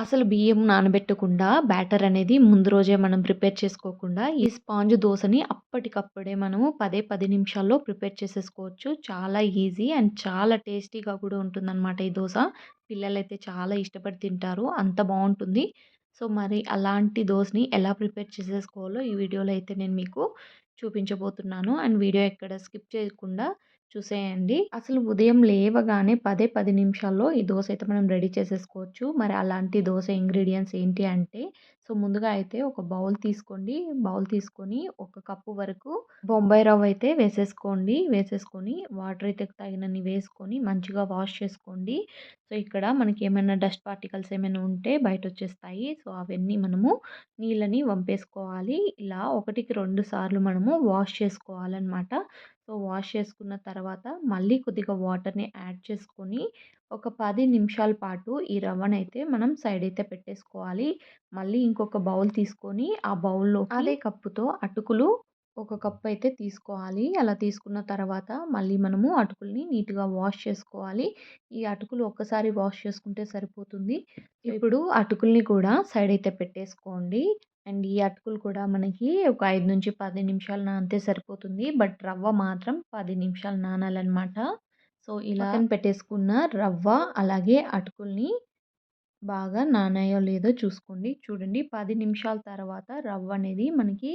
అసలు బియ్యం నానబెట్టకుండా బ్యాటర్ అనేది ముందు రోజే మనం ప్రిపేర్ చేసుకోకుండా ఈ స్పాంజ్ దోశని అప్పటికప్పుడే మనము పదే పది నిమిషాల్లో ప్రిపేర్ చేసేసుకోవచ్చు. చాలా ఈజీ అండ్ చాలా టేస్టీగా కూడా ఉంటుందన్నమాట ఈ దోశ. పిల్లలైతే చాలా ఇష్టపడి తింటారు. అంత బాగుంటుంది. సో మరి అలాంటి దోశని ఎలా ప్రిపేర్ చేసేసుకోవాలో ఈ వీడియోలో అయితే నేను మీకు చూపించబోతున్నాను. అండ్ వీడియో ఎక్కడ స్కిప్ చేయకుండా చూసేయండి. అసలు ఉదయం లేవగానే పదే పది నిమిషాల్లో ఈ దోశ అయితే మనం రెడీ చేసేసుకోవచ్చు. మరి అలాంటి దోశ ఇంగ్రీడియంట్స్ ఏంటి అంటే సో ముందుగా అయితే ఒక బౌల్ తీసుకోండి. బౌల్ తీసుకొని ఒక కప్పు వరకు బొంబాయి రవ్వ అయితే వేసేసుకోండి. వేసేసుకొని వాటర్ అయితే తగినన్ని వేసుకొని మంచిగా వాష్ చేసుకోండి. సో ఇక్కడ మనకి ఏమైనా డస్ట్ పార్టికల్స్ ఏమైనా ఉంటే బయట వచ్చేస్తాయి. సో అవన్నీ మనము నీళ్ళని వంపేసుకోవాలి. ఇలా ఒకటికి రెండు సార్లు మనము వాష్ చేసుకోవాలన్నమాట. సో వాష్ చేసుకున్న తర్వాత మళ్ళీ కొద్దిగా వాటర్ని యాడ్ చేసుకొని ఒక పది నిమిషాల పాటు ఈ రవ్వనైతే మనం సైడ్ అయితే పెట్టేసుకోవాలి. మళ్ళీ ఇంకొక బౌల్ తీసుకొని ఆ బౌల్లో అదే. కప్పుతో అటుకులు ఒక కప్ అయితే తీసుకోవాలి. అలా తీసుకున్న తర్వాత మళ్ళీ మనము అటుకుల్ని నీట్గా వాష్ చేసుకోవాలి. ఈ అటుకులు ఒక్కసారి వాష్ చేసుకుంటే సరిపోతుంది. ఇప్పుడు అటుకుల్ని కూడా సైడ్ అయితే పెట్టేసుకోండి. అండ్ ఈ అటుకులు కూడా మనకి ఒక ఐదు నుంచి పది నిమిషాలు నానితే సరిపోతుంది. బట్ రవ్వ మాత్రం పది నిమిషాలు నానాలన్నమాట. సో ఇలా పెట్టేసుకున్న రవ్వ అలాగే అటుకుల్ని బాగా నానాయో లేదో చూసుకోండి. చూడండి పది నిమిషాల తర్వాత రవ్వ అనేది మనకి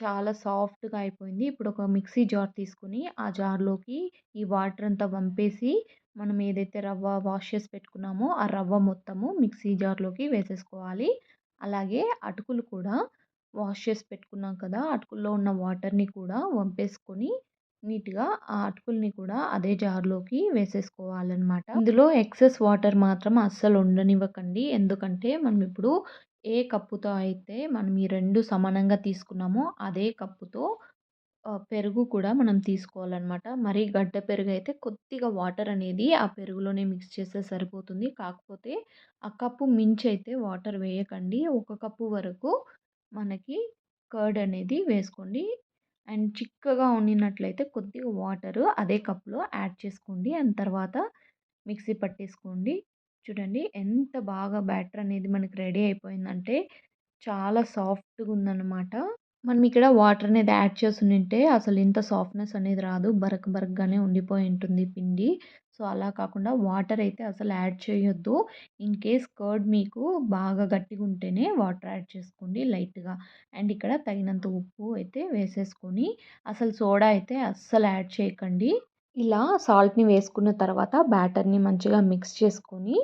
చాలా సాఫ్ట్గా అయిపోయింది. ఇప్పుడు ఒక మిక్సీ జార్ తీసుకుని ఆ జార్లోకి ఈ వాటర్ అంతా వంపేసి మనం ఏదైతే రవ్వ వాష్ చేసి పెట్టుకున్నామో ఆ రవ్వ మొత్తము మిక్సీ జార్లోకి వేసేసుకోవాలి. అలాగే అటుకులు కూడా వాష్ చేసి పెట్టుకున్నాం కదా! అటుకుల్లో ఉన్న వాటర్ని కూడా వంపేసుకొని నీట్గా ఆ అటుకుల్ని కూడా అదే జార్లోకి వేసేసుకోవాలన్నమాట. ఇందులో ఎక్సెస్ వాటర్ మాత్రం అస్సలు ఉండనివ్వకండి. ఎందుకంటే మనం ఇప్పుడు ఏ కప్పుతో అయితే మనం ఈ రెండు సమానంగా తీసుకున్నామో అదే కప్పుతో పెరుగు కూడా మనం తీసుకోవాలన్నమాట. మరి గడ్డ పెరుగు అయితే కొద్దిగా వాటర్ అనేది ఆ పెరుగులోనే మిక్స్ చేస్తే సరిపోతుంది. కాకపోతే ఆ కప్పు మించి అయితే వాటర్ వేయకండి. ఒక కప్పు వరకు మనకి కర్డ్ అనేది వేసుకోండి. అండ్ చిక్కగా ఉండినట్లయితే కొద్దిగా వాటర్ అదే కప్లో యాడ్ చేసుకోండి. అండ్ తర్వాత మిక్సీ పట్టేసుకోండి. చూడండి ఎంత బాగా బ్యాటర్ అనేది మనకి రెడీ అయిపోయిందంటే చాలా సాఫ్ట్గా ఉందన్నమాట. మనం ఇక్కడ వాటర్ అనేది యాడ్ చేసి ఉంటే అసలు ఇంత సాఫ్ట్నెస్ అనేది రాదు. బరక బరకగానే ఉండిపోయి ఉంటుంది పిండి. సో అలా కాకుండా వాటర్ అయితే అసలు యాడ్ చేయొద్దు. ఇన్ కేస్ కర్డ్ మీకు బాగా గట్టిగా ఉంటేనే వాటర్ యాడ్ చేసుకోండి లైట్గా. అండ్ ఇక్కడ తగినంత ఉప్పు అయితే వేసేసుకొని అసలు సోడా అయితే అస్సలు యాడ్ చేయకండి. ఇలా సాల్ట్ని వేసుకున్న తర్వాత బ్యాటర్ని మంచిగా మిక్స్ చేసుకొని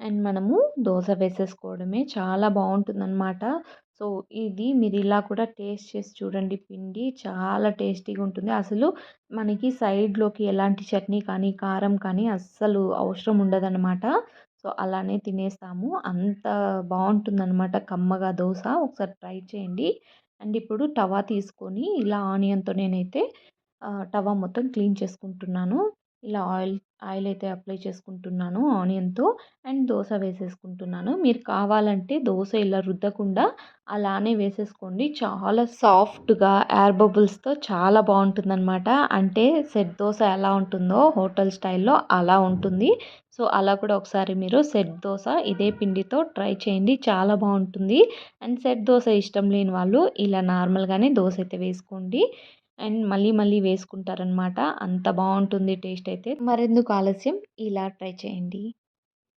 అండ్ మనము దోశ వేసేసుకోవడమే. చాలా బాగుంటుందన్నమాట. సో ఇది మీరు ఇలా కూడా టేస్ట్ చేసి చూడండి. పిండి చాలా టేస్టీగా ఉంటుంది. అసలు మనకి సైడ్లోకి ఎలాంటి చట్నీ కానీ కారం కానీ అస్సలు అవసరం ఉండదన్నమాట. సో అలానే తినేస్తాము. అంత బాగుంటుందన్నమాట కమ్మగా దోశ. ఒకసారి ట్రై చేయండి. అండ్ ఇప్పుడు టవా తీసుకొని ఇలా ఆనియన్తో నేనైతే టవా మొత్తం క్లీన్ చేసుకుంటున్నాను. ఇలా ఆయిల్ ఆయిల్ అయితే అప్లై చేసుకుంటున్నాను ఆనియన్తో అండ్ దోశ వేసేసుకుంటున్నాను. మీరు కావాలంటే దోశ ఇలా రుద్దకుండా అలానే వేసేసుకోండి. చాలా సాఫ్ట్గా ఎయిర్ బబుల్స్తో చాలా బాగుంటుందన్నమాట. అంటే సెట్ దోశ ఎలా ఉంటుందో హోటల్ స్టైల్లో అలా ఉంటుంది. సో అలా కూడా ఒకసారి మీరు సెట్ దోశ ఇదే పిండితో ట్రై చేయండి. చాలా బాగుంటుంది. అండ్ సెట్ దోశ ఇష్టం లేని వాళ్ళు ఇలా నార్మల్గానే దోశ అయితే వేసుకోండి. అండ్ మళ్ళీ మళ్ళీ వేసుకుంటారనమాట అంత బాగుంటుంది టేస్ట్ అయితే. మరెందుకు ఆలస్యం? ఇలా ట్రై చేయండి.